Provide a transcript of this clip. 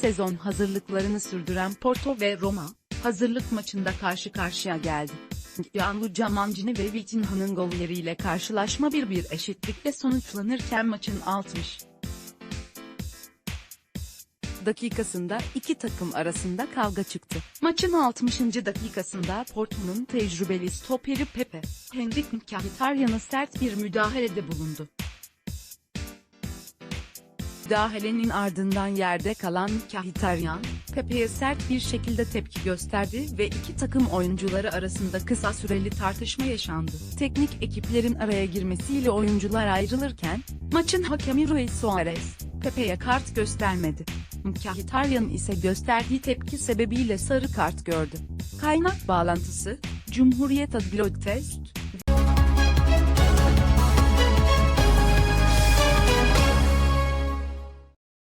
sezon hazırlıklarını sürdüren Porto ve Roma, hazırlık maçında karşı karşıya geldi. Gianluca Mancini ve Vitinha'nın golleriyle karşılaşma 1-1 eşitlikle sonuçlanırken maçın 60 dakikasında iki takım arasında kavga çıktı. Maçın 60. dakikasında Porto'nun tecrübeli stoperi Pepe, Henrik Mkhitaryan'a sert bir müdahalede bulundu. Müdahalenin ardından yerde kalan Mkhitaryan, Pepe'ye sert bir şekilde tepki gösterdi ve iki takım oyuncuları arasında kısa süreli tartışma yaşandı. Teknik ekiplerin araya girmesiyle oyuncular ayrılırken, maçın hakemi Luis Suarez, Pepe'ye kart göstermedi. Mkhitaryan ise gösterdiği tepki sebebiyle sarı kart gördü. Kaynak bağlantısı, Cumhuriyet Adliyot Test,